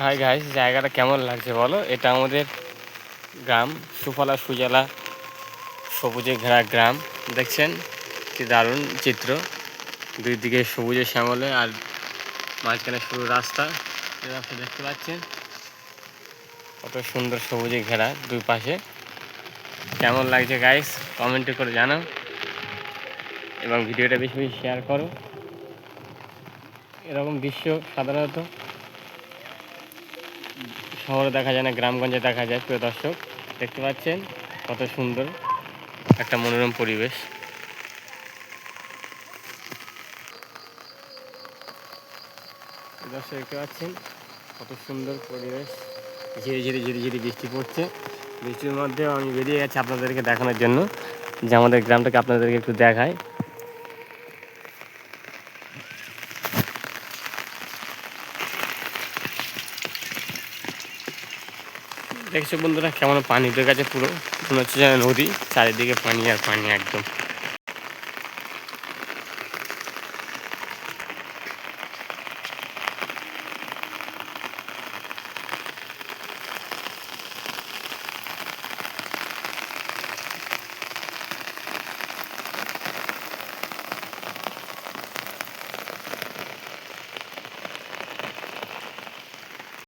Hi guys জায়গাটা কেমন লাগছে বলো? এটা আমাদের গ্রাম, সুফলা সুজলা, সবুজে ঘেরা গ্রাম। দেখছেন কি দারুণ চিত্র। দুই দিকে সবুজে শ্যামলে আর মাঝখানে শুরু রাস্তা। রাস্তা দেখতে পাচ্ছেন? কত সুন্দর সবুজে ঘেরা দুই পাশে। কেমন লাগছে গাইস কমেন্টে করে জানাও। এবং ভিডিওটা বেশি বেশি শেয়ার করো। এরকম দৃশ্য সাধারণত শহরে দেখা যায় না, গ্রামগঞ্জে দেখা যায়, প্রিয় দর্শক। দেখতে পাচ্ছেন কত সুন্দর একটা মনোরম পরিবেশ। দর্শক, দেখতে পাচ্ছেন কত সুন্দর পরিবেশ। ঝিরি ঝিরি ঝিরি ঝিরি বৃষ্টি পড়ছে। বৃষ্টির মধ্যেও আমি বেরিয়ে গেছি আপনাদেরকে দেখানোর জন্য। যে আমাদের গ্রামটাকে আপনাদেরকে একটু দেখায় দেখছ বন্ধুরা, কেমন পানি? কাছে পুরো, মনে হচ্ছে যেন নদী, চারিদিকে পানি আর পানি একদম।